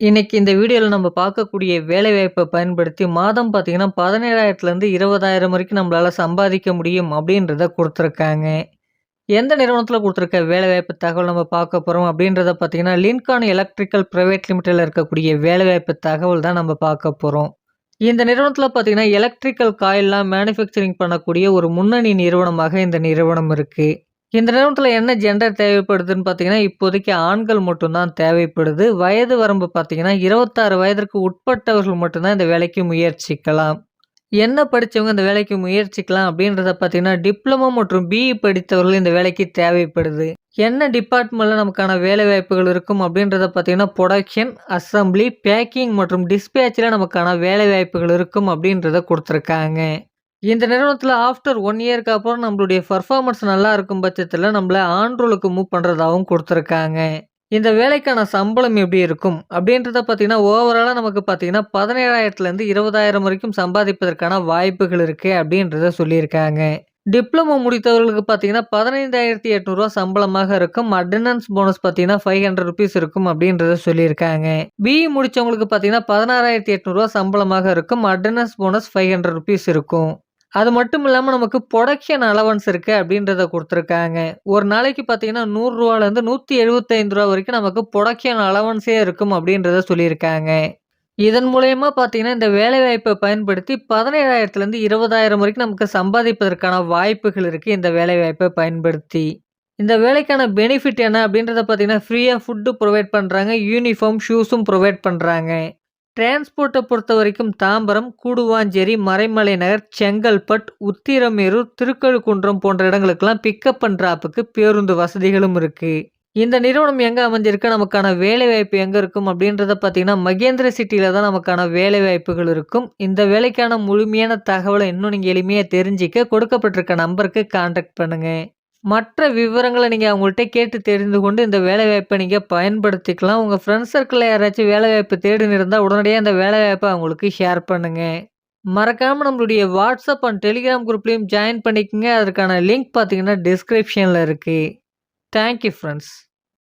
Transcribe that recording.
இன்றைக்கி இந்த வீடியோவில் நம்ம பார்க்கக்கூடிய வேலைவாய்ப்பை பயன்படுத்தி மாதம் பார்த்தீங்கன்னா, 17,000லேருந்து 20,000 வரைக்கும் நம்மளால் சம்பாதிக்க முடியும் அப்படின்றத கொடுத்துருக்காங்க. எந்த நிறுவனத்தில் கொடுத்துருக்க வேலைவாய்ப்பு தகவல் நம்ம பார்க்க போகிறோம் அப்படின்றத பார்த்தீங்கன்னா, லின்கான் எலக்ட்ரிக்கல் ப்ரைவேட் லிமிடெட்ல இருக்கக்கூடிய வேலைவாய்ப்பு தகவல் தான் நம்ம பார்க்க போகிறோம் இந்த நிறுவனத்தில் பார்த்தீங்கன்னா, எலக்ட்ரிக்கல் காயில்லாம் மேனுஃபேக்சரிங் பண்ணக்கூடிய ஒரு முன்னணி நிறுவனமாக இந்த நிறுவனம் இருக்குது இந்த நேரத்தில் என்ன ஜெண்டர் தேவைப்படுதுன்னு பார்த்தீங்கன்னா, இப்போதைக்கு ஆண்கள் மட்டும் தான் தேவைப்படுது. வயது வரம்பு பார்த்தீங்கன்னா, 26 வயதிற்கு உட்பட்டவர்கள் மட்டும்தான் இந்த வேலைக்கு முயற்சிக்கலாம். என்ன படித்தவங்க இந்த வேலைக்கு முயற்சிக்கலாம் அப்படின்றத பார்த்தீங்கன்னா, டிப்ளமோ மற்றும் பிஇ படித்தவர்கள் இந்த வேலைக்கு தேவைப்படுது. என்ன டிபார்ட்மெண்ட்டில் நமக்கான வேலைவாய்ப்புகள் இருக்கும் அப்படின்றத பார்த்தீங்கன்னா, புரொடக்ஷன், அசெம்பிளி, பேக்கிங் மற்றும் டிஸ்பேச்சில் நமக்கான வேலைவாய்ப்புகள் இருக்கும் அப்படின்றத கொடுத்துருக்காங்க இந்த நிறுவனத்தில் ஆஃப்டர் ஒன் இயர்க்கு அப்புறம் நம்மளுடைய பர்ஃபார்மன்ஸ் நல்லா இருக்கும் பட்சத்தில் நம்மளை ஆண்ட்ரோலுக்கு மூவ் பண்ணுறதாகவும் கொடுத்துருக்காங்க இந்த வேலைக்கான சம்பளம் எப்படி இருக்கும் அப்படின்றத பார்த்தீங்கன்னா, ஓவராலாக நமக்கு பார்த்தீங்கன்னா, 17,000லேருந்து 20,000 வரைக்கும் சம்பாதிப்பதற்கான வாய்ப்புகள் இருக்குது அப்படின்றத சொல்லியிருக்காங்க. டிப்ளமோ முடித்தவர்களுக்கு பார்த்தீங்கன்னா, பதினைந்தாயிரத்தி எட்நூறுவா சம்பளமாக இருக்கும். அட்டண்டன்ஸ் போனஸ் பார்த்தீங்கன்னா, ஃபைவ் ஹண்ட்ரட் ருபீஸ் இருக்கும் அப்படின்றத சொல்லியிருக்காங்க. பிஇ முடித்தவங்களுக்கு பார்த்தீங்கன்னா, பதினாறாயிரத்தி எட்நூறுவா சம்பளமாக இருக்கும். Attendance bonus five hundred rupees இருக்கும். அது மட்டும் இல்லாமல் நமக்கு ப்ரொடக்ஷன் அலவன்ஸ் இருக்குது அப்படின்றத கொடுத்துருக்காங்க ஒரு நாளைக்கு பார்த்தீங்கன்னா, நூறுரூவாலேருந்து நூற்றி எழுபத்தைந்து ரூபா வரைக்கும் நமக்கு ப்ரொடக்ஷன் அலவன்ஸே இருக்கும் அப்படின்றத சொல்லியிருக்காங்க. இதன் மூலயமா பார்த்தீங்கன்னா, இந்த வேலைவாய்ப்பை பயன்படுத்தி 17,000லேருந்து 20,000 வரைக்கும் நமக்கு சம்பாதிப்பதற்கான வாய்ப்புகள் இருக்குது இந்த வேலைவாய்ப்பை பயன்படுத்தி. இந்த வேலைக்கான பெனிஃபிட் என்ன அப்படின்றத பார்த்தீங்கன்னா, ஃப்ரீயாக ஃபுட்டு ப்ரொவைட் பண்ணுறாங்க யூனிஃபார்ம், ஷூஸும் ப்ரொவைட் பண்ணுறாங்க ட்ரான்ஸ்போர்ட்டை பொறுத்த வரைக்கும் தாம்பரம், கூடுவாஞ்சேரி, மறைமலை நகர், செங்கல்பட், உத்திரமேரூர், திருக்கழுக்குன்றம் போன்ற இடங்களுக்கெல்லாம் பிக்கப் அண்ட் பேருந்து வசதிகளும் இருக்குது இந்த நிறுவனம் எங்கே அமைஞ்சிருக்கு, நமக்கான வேலைவாய்ப்பு எங்கே இருக்கும்? அப்படின்றத பார்த்தீங்கன்னா, மகேந்திர சிட்டியில் தான் நமக்கான வேலைவாய்ப்புகள் இருக்கும். இந்த வேலைக்கான முழுமையான தகவலை இன்னும் நீங்கள் எளிமையாக தெரிஞ்சுக்க கொடுக்கப்பட்டிருக்க நம்பருக்கு கான்டாக்ட் பண்ணுங்கள் மற்ற விவரங்களை நீங்கள் அவங்கள்ட்ட கேட்டு தெரிந்து கொண்டு இந்த வேலைவாய்ப்பை நீங்கள் பயன்படுத்திக்கலாம். உங்கள் ஃப்ரெண்ட்ஸ் சர்க்கிளில் யாராச்சும் வேலைவாய்ப்பு தேடின்னு இருந்தால் உடனடியாக இந்த வேலைவாய்ப்பை அவங்களுக்கு ஷேர் பண்ணுங்கள் மறக்காமல் நம்மளுடைய வாட்ஸ்அப் அண்ட் டெலிகிராம் குரூப்லேயும் ஜாயின் பண்ணிக்கங்க. அதற்கான லிங்க் பார்த்தீங்கன்னா, டிஸ்கிரிப்ஷனில் இருக்குது தேங்க் யூ